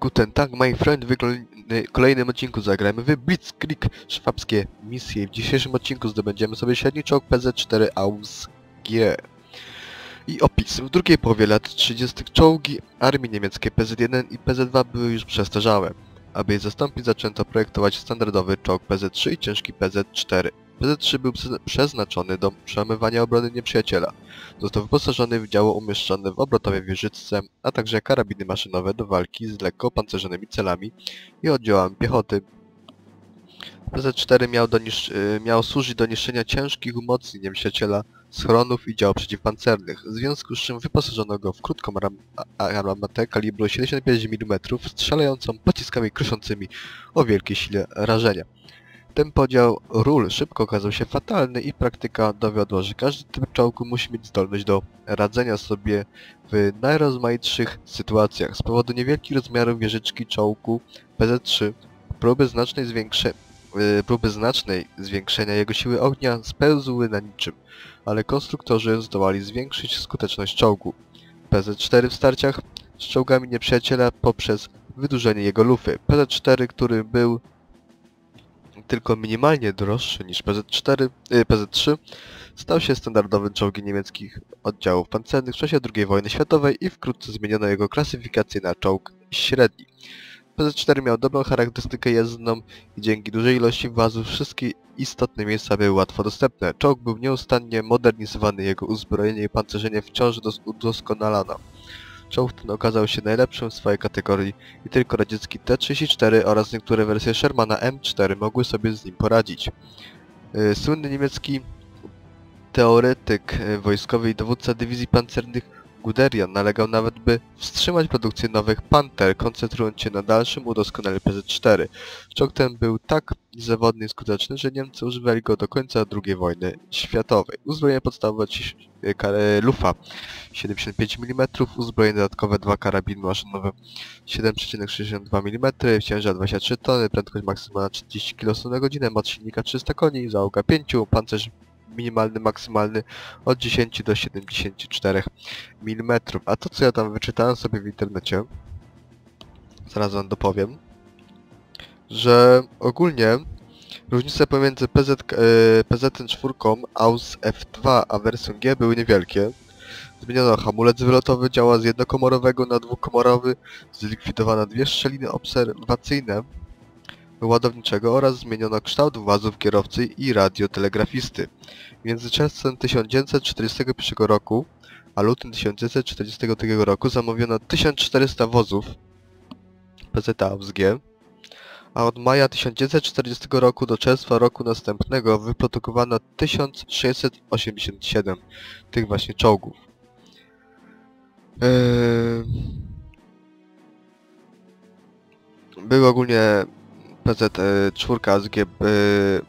Guten Tag, my friend, w kolejny- kolejnym odcinku zagramy w Blitzkrieg szwabskie misje. W dzisiejszym odcinku zdobędziemy sobie średni czołg PZ-4 AUSG. I opis. W drugiej połowie lat 30. czołgi armii niemieckiej PZ-1 i PZ-2 były już przestarzałe. Aby je zastąpić zaczęto projektować standardowy czołg PZ-3 i ciężki PZ-4. PZ-3 był prze- przeznaczony do przełamywania obrony nieprzyjaciela. Został wyposażony w działo umieszczone w obrotowej wieżyczce, a także karabiny maszynowe do walki z lekko opancerzonymi celami i oddziałami piechoty. PZ-4 miał, y, miał służyć do niszczenia ciężkich umocnień nieprzyjaciela, schronów i dział przeciwpancernych, w związku z czym wyposażono go w krótką armatę kalibru 75 mm strzelającą pociskami kruszącymi o wielkiej sile rażenia. Ten podział ról szybko okazał się fatalny i praktyka dowiodła, że każdy typ czołgu musi mieć zdolność do radzenia sobie w najrozmaitszych sytuacjach. Z powodu niewielkich rozmiarów wieżyczki czołgu PZ-3 próby znacznej, y, próby znacznej zwiększenia jego siły ognia spełzły na niczym, ale konstruktorzy zdołali zwiększyć skuteczność czołgu. PZ-4 w starciach z czołgami nieprzyjaciela poprzez wydłużenie jego lufy. PZ-4, który był tylko minimalnie droższy niż PZ-4, y, PZ-3, stał się standardowym czołgiem niemieckich oddziałów pancernych w czasie II wojny światowej i wkrótce zmieniono jego klasyfikację na czołg średni. PZ-4 miał dobrą charakterystykę jezdną i dzięki dużej ilości włazów wszystkie istotne miejsca były łatwo dostępne. Czołg był nieustannie modernizowany, jego uzbrojenie i pancerzenie wciąż dos udoskonalano. Czołg ten okazał się najlepszym w swojej kategorii i tylko radziecki T-34 oraz niektóre wersje Shermana M4 mogły sobie z nim poradzić. Yy, Słynny niemiecki teoretyk yy, wojskowy i dowódca dywizji pancernych Guderian nalegał nawet, by wstrzymać produkcję nowych Panther, koncentrując się na dalszym udoskonaleniu PZ-4. Czołg ten był tak zawodny i skuteczny, że Niemcy używali go do końca II wojny światowej. Uzbrojenie podstawowe kar- Lufa 75 mm, uzbrojenie dodatkowe dwa karabiny maszynowe 7,62 mm, ciężar 23 tony, prędkość maksymalna 30 km na godzinę, moc silnika 300 koni, załoga 5, pancerz minimalny, maksymalny od 10 do 74 mm. A to co ja tam wyczytałem sobie w internecie, zaraz wam dopowiem, że ogólnie różnice pomiędzy PZ, e, PZ-4 AUS F2 a wersją G były niewielkie. Zmieniono hamulec wylotowy, działa z jednokomorowego na dwukomorowy, zlikwidowano dwie szczeliny obserwacyjne ładowniczego oraz zmieniono kształt włazów kierowcy i radiotelegrafisty. Między czerwcem 1941 roku a lutym 1942 roku zamówiono 1400 wozów PZA-USG, a od maja 1940 roku do czerwca roku następnego wyprodukowano 1687 tych właśnie czołgów. Eee, Był ogólnie PZ-4 ASG e,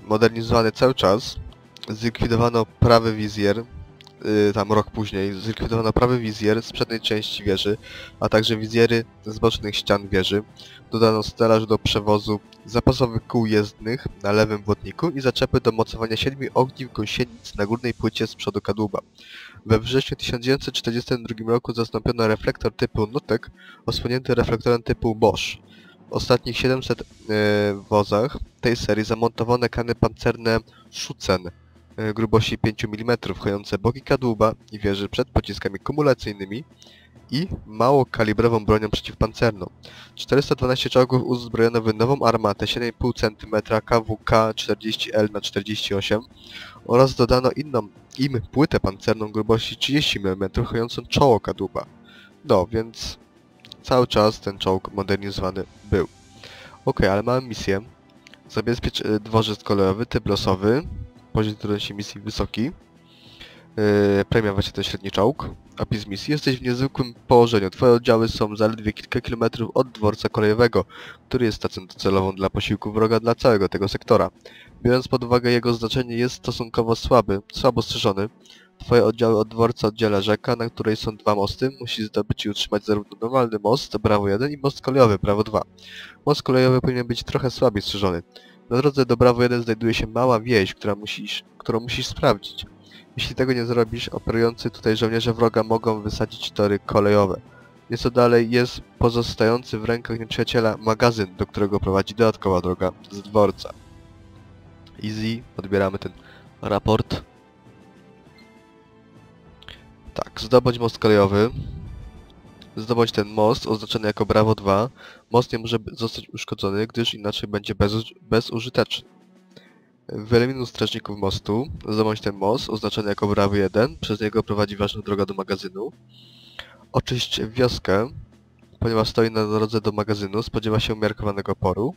modernizowany cały czas. Zlikwidowano prawy wizjer, y, tam rok później, zlikwidowano prawy wizjer z przedniej części wieży, a także wizjery z bocznych ścian wieży. Dodano stelaż do przewozu zapasowych kół jezdnych na lewym błotniku i zaczepy do mocowania siedmiu ogniw gąsienic na górnej płycie z przodu kadłuba. We wrześniu 1942 roku zastąpiono reflektor typu Nutek osłonięty reflektorem typu Bosch. Ostatnich 700 e, wozach tej serii zamontowano ekrany pancerne Schutzen e, grubości 5 mm, chroniące boki kadłuba i wieży przed pociskami kumulacyjnymi i małokalibrową bronią przeciwpancerną. 412 czołgów uzbrojono w nową armatę 7,5 cm KWK 40L na 48 oraz dodano inną im płytę pancerną grubości 30 mm chroniącą czoło kadłuba. No, więc cały czas ten czołg modernizowany był. Ok, ale mamy misję. Zabezpiecz y, dworzec kolejowy, typ losowy, poziom trudności misji wysoki. Yy, premia właśnie ten średni czołg. Opis misji. Jesteś w niezwykłym położeniu. Twoje oddziały są zaledwie kilka kilometrów od dworca kolejowego, który jest stacją docelową dla posiłku wroga dla całego tego sektora. Biorąc pod uwagę jego znaczenie jest stosunkowo słaby, słabo strzeżony. Twoje oddziały od dworca oddziela rzeka, na której są dwa mosty. Musisz zdobyć i utrzymać zarówno normalny most, Brawo 1 i most kolejowy, Brawo 2. Most kolejowy powinien być trochę słabiej strzeżony. Na drodze do Brawo 1 znajduje się mała wieś, która musisz, którą musisz sprawdzić. Jeśli tego nie zrobisz, operujący tutaj żołnierze wroga mogą wysadzić tory kolejowe. Nieco dalej jest pozostający w rękach nieprzyjaciela magazyn, do którego prowadzi dodatkowa droga z dworca. Easy, odbieramy ten raport. Tak, zdobądź most kolejowy. Zdobądź ten most, oznaczony jako Bravo 2. Most nie może zostać uszkodzony, gdyż inaczej będzie bezuż- bezużyteczny. Wyeliminuj strażników mostu. Zdobądź ten most, oznaczony jako Bravo 1. Przez niego prowadzi ważna droga do magazynu. Oczyść wioskę, ponieważ stoi na drodze do magazynu, spodziewa się umiarkowanego oporu.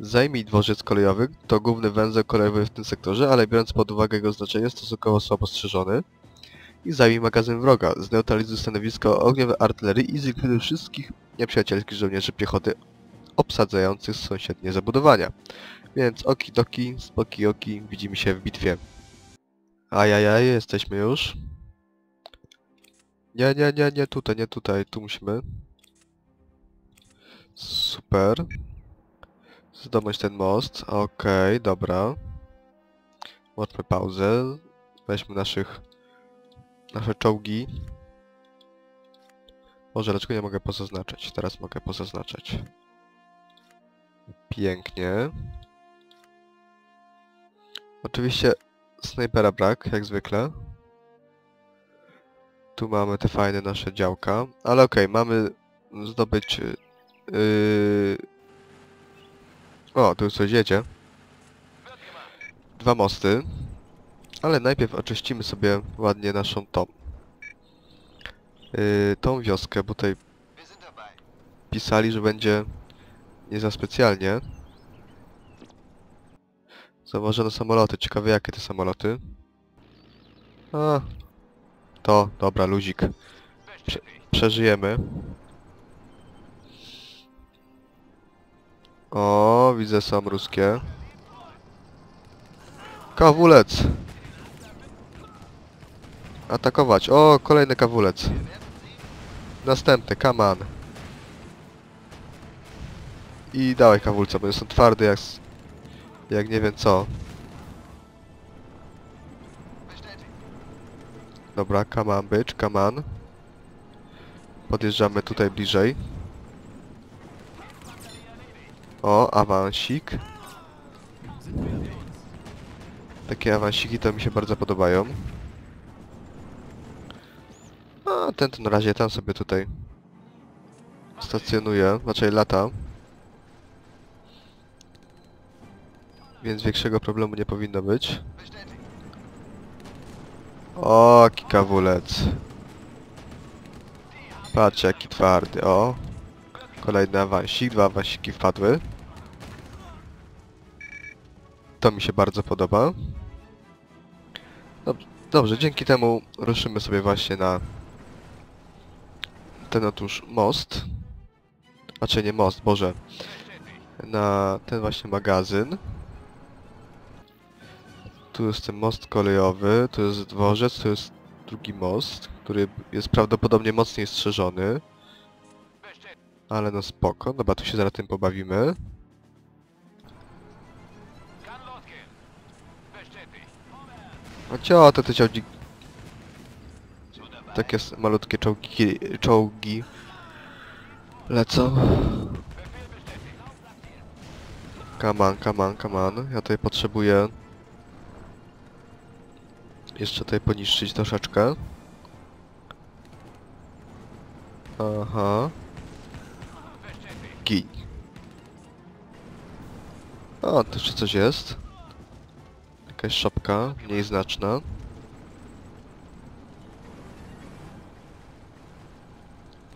Zajmij dworzec kolejowy, to główny węzeł kolejowy w tym sektorze, ale biorąc pod uwagę jego znaczenie stosunkowo słabo strzeżony. I zajmij magazyn wroga, zneutralizuj stanowisko ogniowe artylerii i zlikwiduj wszystkich nieprzyjacielskich żołnierzy piechoty obsadzających sąsiednie zabudowania. Więc oki doki, spoki oki, widzimy się w bitwie. Ajajaj, jesteśmy już. Nie, nie, nie, nie tutaj, nie tutaj, tu musimy. Super. Zdobądź ten most. Okej, dobra. Włączmy pauzę. Weźmy naszych... nasze czołgi. Może dlaczego nie mogę pozaznaczać? Teraz mogę pozaznaczać. Pięknie. Oczywiście snajpera brak, jak zwykle. Tu mamy te fajne nasze działka. Ale okej, mamy zdobyć... Yy... O, tu coś jedzie. Dwa mosty. Ale najpierw oczyścimy sobie ładnie naszą tą... Yy, tą wioskę, bo tutaj pisali, że będzie nie za specjalnie. Zauważono samoloty. Ciekawe jakie te samoloty. A, to, dobra, luzik. Prze przeżyjemy. O, widzę są ruskie. Kawulec! Atakować. O, kolejny kawulec. Następny, on. I dawaj kawulca, bo są twardy jak... Jak nie wiem co. Dobra, on, bitch, on. Podjeżdżamy tutaj bliżej. O, awansik. Takie awansiki to mi się bardzo podobają. A ten to na razie tam sobie tutaj stacjonuje, raczej lata. Więc większego problemu nie powinno być. O, jaki kawulec. Patrz jaki twardy, o. Kolejny awansik, dwa awansiki wpadły. To mi się bardzo podoba. Dobrze, dzięki temu ruszymy sobie właśnie na ten otóż most. Znaczy nie most, Boże. Na ten właśnie magazyn. Tu jest ten most kolejowy, tu jest dworzec, tu jest drugi most, który jest prawdopodobnie mocniej strzeżony. Ale no spoko, dobra, tu się zaraz tym pobawimy. O cio, to te czołgi... Takie malutkie czołgi, czołgi lecą. Come on, come on, come on. Ja tutaj potrzebuję jeszcze tutaj poniszczyć troszeczkę. Aha. Gin. O, tu jeszcze coś jest. Jakaś szopka, mniej znaczna.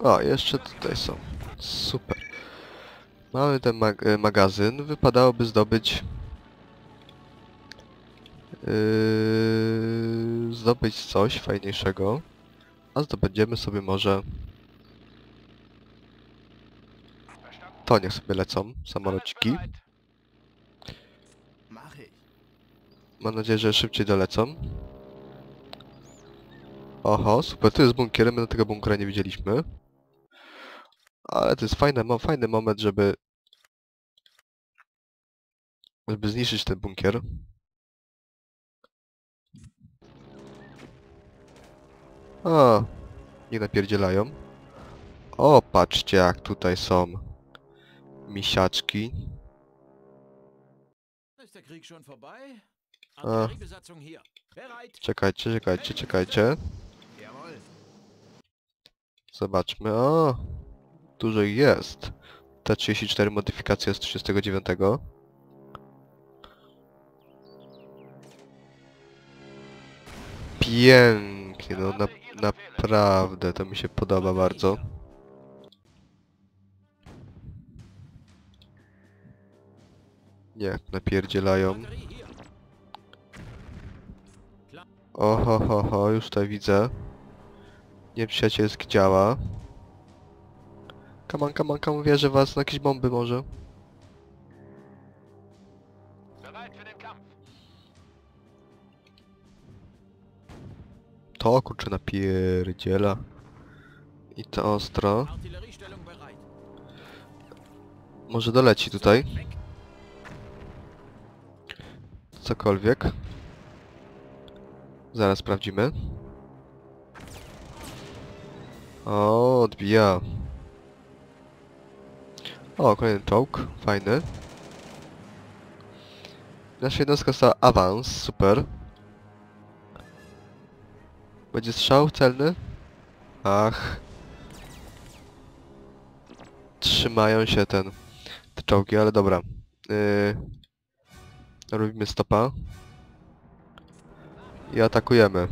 O, jeszcze tutaj są. Super. Mamy ten mag e, magazyn. Wypadałoby zdobyć... Yy, zdobyć coś fajniejszego. A zdobędziemy sobie może... To niech sobie lecą, samolociki. Mam nadzieję, że szybciej dolecą. Oho, super, tu jest bunkier, my do tego bunkra nie widzieliśmy. Ale to jest fajny, mo fajny moment, żeby... Żeby zniszczyć ten bunkier. O, nie napierdzielają. O, patrzcie jak tutaj są misiaczki. Bereit? Czekajcie, czekajcie, czekajcie. Zobaczmy. O, dużo ich jest. T34 modyfikacja z 39. Pięknie, no na, naprawdę, to mi się podoba bardzo. Nie, jak napierdzielają. Oho, ho, ho, już to widzę. Nieprzyjacielski działa. Come on, come on, wierzę was na jakieś bomby może. To kurczę napierdziela. I to ostro. Może doleci tutaj. Cokolwiek. Zaraz sprawdzimy. O, odbija. O, kolejny czołg. Fajny. Nasza jednostka dostała awans. Super. Będzie strzał celny? Ach. Trzymają się ten... te czołgi, ale dobra. Yy... Robimy stopa. I atakujemy.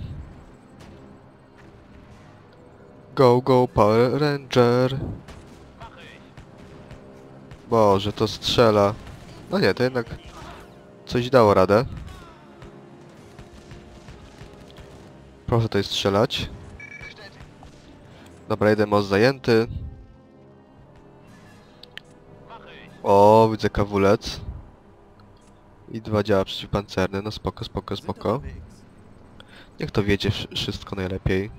Go, go, Power Ranger. Boże, to strzela. No nie, to jednak coś dało radę. Proszę tutaj strzelać. Dobra, jeden most zajęty. O, widzę kawulec. I dwa działa przeciwpancerne, no spoko, spoko, spoko. Niech to wsz- wszystko najlepiej.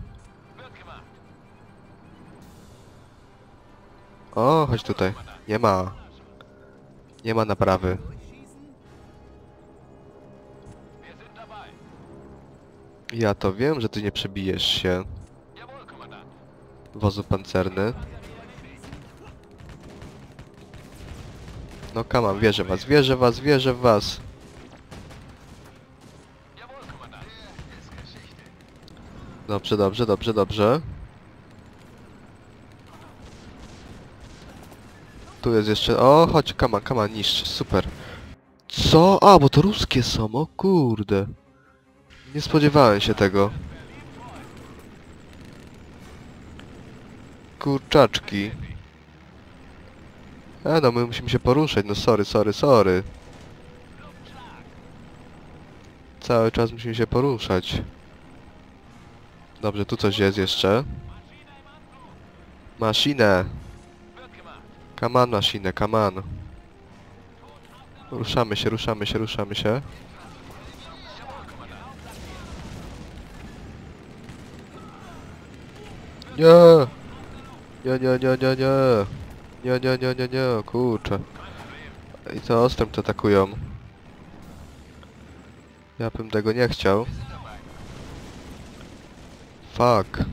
O, chodź tutaj. Nie ma. Nie ma naprawy. Ja to wiem, że ty nie przebijesz się. Wozu pancerny. No on, wierzę was, wierzę was, wierzę was. Dobrze, dobrze, dobrze, dobrze. Tu jest jeszcze... O, chodź, kama, kama, niszcz, super. Co? A, bo to ruskie są, o kurde. Nie spodziewałem się tego. Kurczaczki. E, no my musimy się poruszać, no sorry, sorry, sorry. Cały czas musimy się poruszać. Dobrze, tu coś jest jeszcze. Maszynę. Come on, maszynę, come on. Ruszamy się, ruszamy się, ruszamy się. Nie! Nie, nie, nie, nie, nie. Nie, nie, nie, nie, nie, kurczę. I to ostrym to atakują. Ja bym tego nie chciał. Fuck.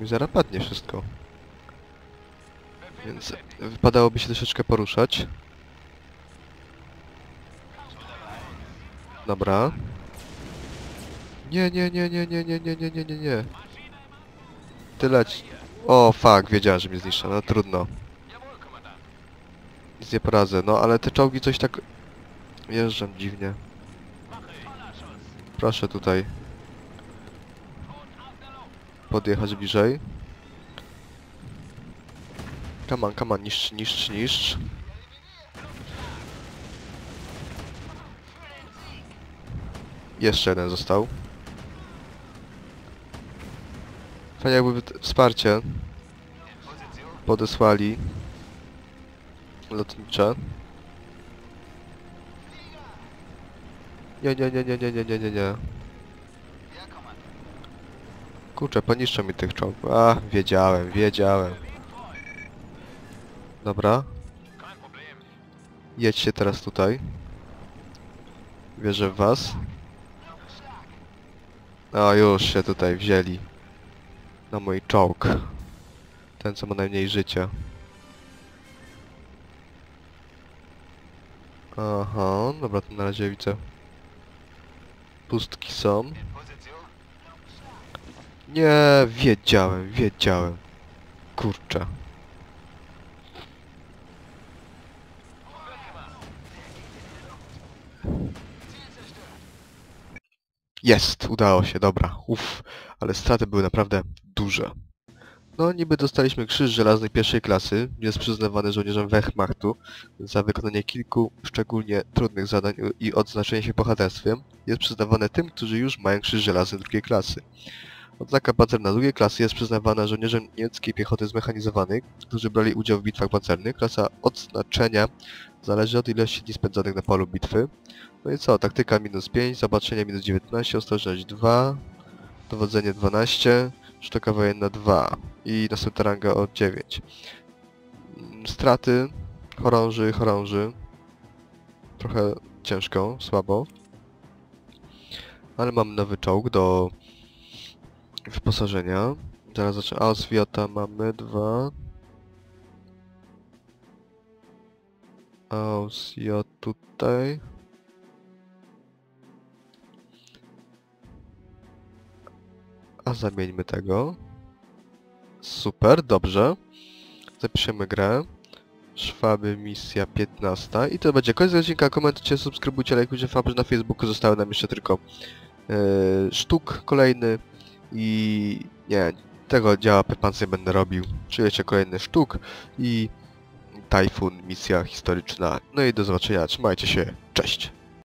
Mi zaraz padnie wszystko. Więc wypadałoby się troszeczkę poruszać. Dobra. Nie, nie, nie, nie, nie, nie, nie, nie, nie, nie, nie. Tyle. O, fuck, wiedziałem, że mnie zniszczą. No trudno. Nic nie poradzę. No, ale te czołgi coś tak... Jeżdżą dziwnie. Proszę tutaj. Podjechać bliżej. Come on, come on, niszcz, niszcz, niszcz. Jeszcze jeden został. Fajnie jakby wsparcie podesłali lotnicze. Nie, nie, nie, nie, nie, nie, nie, nie, nie. Kurczę, poniszczą mi tych czołgów. A, wiedziałem, wiedziałem. Dobra, jedźcie teraz tutaj. Wierzę w was. O, już się tutaj wzięli. Na mój czołg. Ten, co ma najmniej życia. Aha, dobra, to na razie widzę. Pustki są. Nie, wiedziałem, wiedziałem. Kurczę. Jest, udało się, dobra, uff, ale straty były naprawdę duże. No, niby dostaliśmy krzyż żelazny pierwszej klasy, jest przyznawany żołnierzom Wehrmachtu za wykonanie kilku szczególnie trudnych zadań i odznaczenie się bohaterstwem. Jest przyznawane tym, którzy już mają krzyż żelazny drugiej klasy. Odznaka pancerna drugiej klasy jest przyznawana żołnierzom niemieckiej piechoty zmechanizowanej, którzy brali udział w bitwach pancernych. Klasa odznaczenia zależy od ilości dni spędzonych na polu bitwy. No i co? Taktyka minus 5, zobaczenie minus 19, ostrożność 2, dowodzenie 12, sztuka wojenna 2 i następna ranga od 9. Mm, Straty, chorąży, chorąży. Trochę ciężko, słabo. Ale mamy nowy czołg do wyposażenia. Zaraz zacznę. Auswiota mamy dwa. Ausjot tutaj. A zamieńmy tego. Super, dobrze. Zapiszemy grę. Szwaby misja 15. I to będzie koniec odcinka. Komentujcie, subskrybujcie, lajkujcie fanpage na Facebooku. Zostały nam jeszcze tylko yy, sztuk kolejny. I nie, tego działa Pepancy będę robił. Czyli jeszcze kolejny sztuk i Tajfun, misja historyczna. No i do zobaczenia. Trzymajcie się. Cześć.